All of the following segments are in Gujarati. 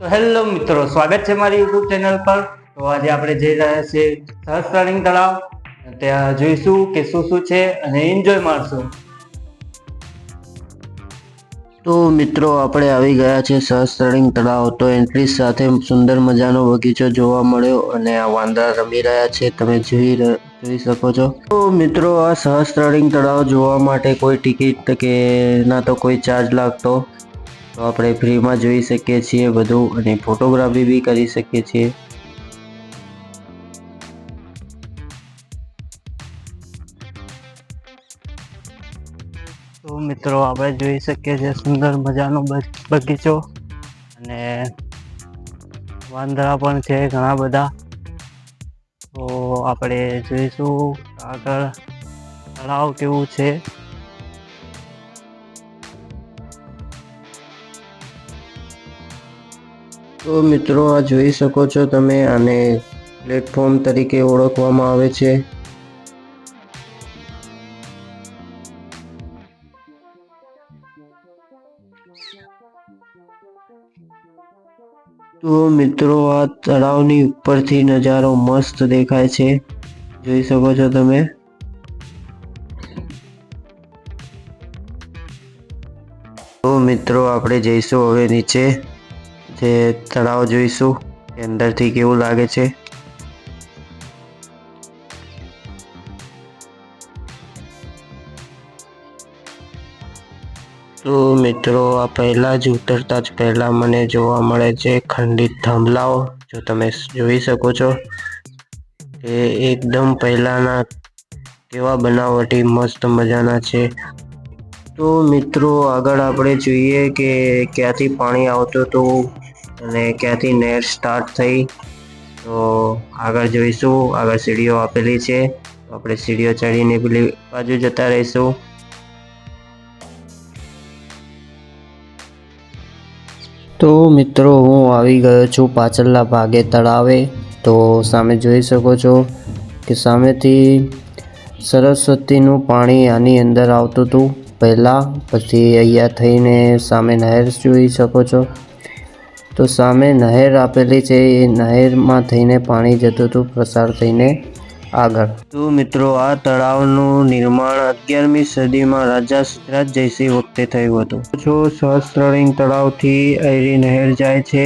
તો હેલો મિત્રો, સ્વાગત છે મારી યુટ્યુબ ચેનલ પર. તો આજે આપણે જઈ રહ્યા છીએ સહસ્ત્રાલિંગ તળાવ ત્યાં જોઈશું કે શું શું છે અને એન્જોય મારશું તો મિત્રો, આપણે આવી ગયા છે સહસ્ત્રાલિંગ તળાવ. તો એન્ટ્રી સાથે સુંદર મજાનો બગીચો જોવા મળ્યો અને આ વાંદરા રમી રહ્યા છે. તમે જોઈ જોઈ શકો છો. તો મિત્રો, આ સહસ્ત્રાલિંગ તળાવ જોવા માટે કોઈ ટિકિટ કે ના તો કોઈ ચાર્જ લાગતો. તો આપણે ફ્રીમાં જોઈ શકીએ છીએ બધું અને ફોટોગ્રાફી બી કરી શકીએ છીએ. તો મિત્રો આપણે જોઈ શકીએ છીએ સુંદર મજાનો બગીચો અને વાંદરા પણ છે ઘણા બધા. તો આપણે જોઈશું આગળ તળાવ કેવું છે. તો મિત્રો, આ જોઈ શકો છો તમે આને પ્લેટફોર્મ તરીકે ઓળખવામાં આવે છે. તો મિત્રો, આ તળાવની ઉપરથી નજારો મસ્ત દેખાય છે. જોઈ શકો છો તમે. તો મિત્રો, આપણે જઈશું હવે નીચે. જે તળાવ જોઈશું. કે અંદરથી કેવું લાગે છે? તો મિત્રો, આ પહેલાં જ ઉતરતા જ પહેલાં મને જોવા મળે છે ખંડિત થાંભલાઓ. જો તમે જોઈ શકો છો એ એકદમ પહેલાંના કેવા બનાવટી મસ્ત મજાના છે. તો મિત્રો, આગળ આપણે જોઈએ કે ક્યાંથી પાણી આવતું હતું. અને ક્યાંથી નેર સ્ટાર્ટ થઈ, તો આગળ જોઈશું. આગળ સીડીઓ આપેલી છે આપણે સીડીઓ ચડીને પેલી બાજુ જતા રહીશું. તો મિત્રો, હું આવી ગયો છું પાછળના ભાગે તળાવે. તો સામે જોઈ શકો છો કે સામેથી સરસ્વતીનું પાણી આની અંદર આવતું હતું પહેલાં. પછી અહીંયા થઈને સામે નહેર જોઈ શકો છો. તો સામે નહેર આપેલી છે. એ નહેરમાં થઈને પાણી જતું હતું. પ્રસાર થઈને આગળ. તો મિત્રો, આ તળાવનું નિર્માણ અગિયારમી સદીમાં રાજા સિદ્ધરાજ જયસિંહ વખતે થયું હતું. જો સહસ્ત્રલિંગ તળાવથી અયરી નહેર જાય છે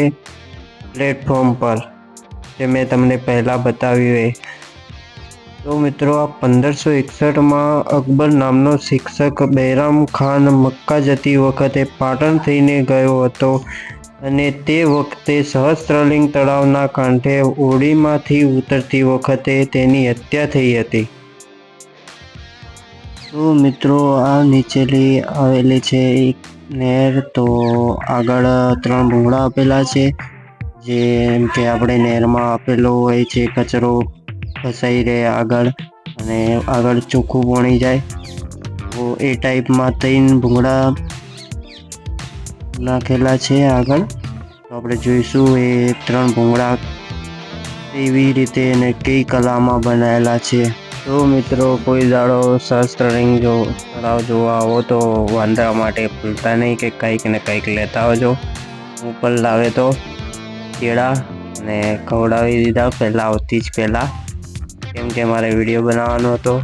પ્લેટફોર્મ પર, જે મેં તમને પહેલાં બતાવ્યું એ. તો મિત્રો, આ પંદરસો એકસઠમાં અકબર નામનો શિક્ષક બહેરામ ખાન મક્કા જતી વખતે પાટણ થઈને ગયો હતો. અને તે વખતે સહસ્ત્રલિંગ તળાવના કાંઠે હોડીમાંથી ઉતરતી વખતે તેની હત્યા થઈ હતી. તો મિત્રો, આ નીચેલી આવેલી છે એક નહેર. તો આગળ ત્રણ ભૂંગળા આપેલા છે જેમ કે આપણે નહેરમાં આપેલો હોય છે, કચરો ફસાઈ રહે આગળ અને આગળ ચોખ્ખું પાણી જાય. તો એ ટાઈપમાં ત્રણ ભૂંગળા નાખેલા છે આગળ. તો આપણે જોઈશું એ ત્રણ ભૂંગળા કેવી રીતે અને કઈ કલામાં બનાવેલા છે. તો મિત્રો, કોઈ દાડો સહસ્ત્રલિંગ જો તળાવ જોવા આવો તો વાંદરા માટે ભૂલતા નહીં કે કંઈક ને કંઈક લેતા આવજો. ઉપર લાવે તો કેળા અને ખવડાવી દીધા પહેલાં, આવતી જ પહેલાં. કેમ કે મારે વીડિયો બનાવવાનો હતો.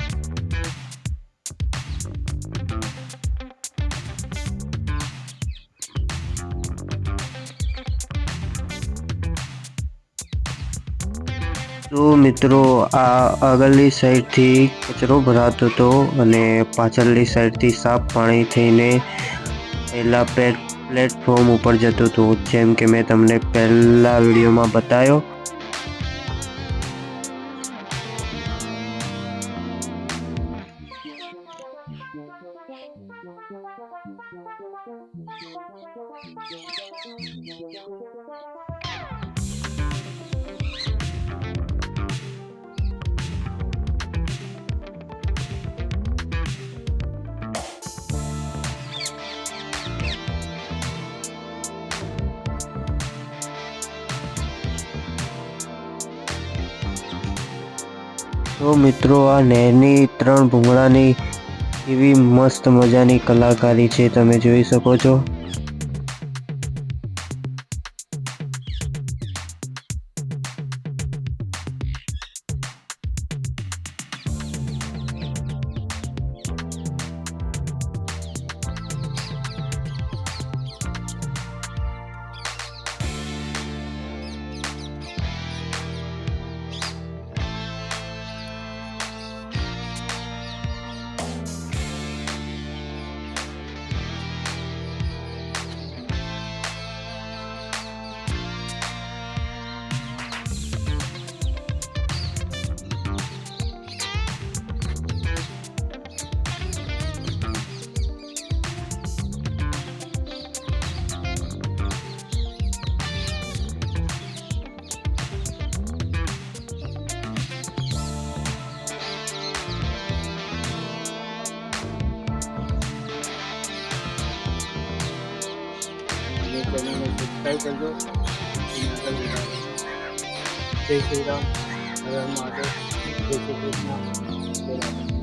તો મિત્રો, આ આગળની સાઈડથી કચરો ભરાતો હતો અને પાછળની સાઈડથી સાફ પાણી થઈને પહેલા પ્લેટ, પ્લેટફોર્મ ઉપર જતું હતું, જેમ કે મેં તમને પહેલા વિડીયોમાં બતાવ્યો તો મિત્રો આ નહેરની ત્રણ ભૂંગળાની એવી મસ્ત મજાની કલાકારી છે, તમે જોઈ શકો છો. ચેનલને સબસ્ક્રાઈબ કરજો. જય શ્રી રામ. હર હર જય શ્રી કૃષ્ણ.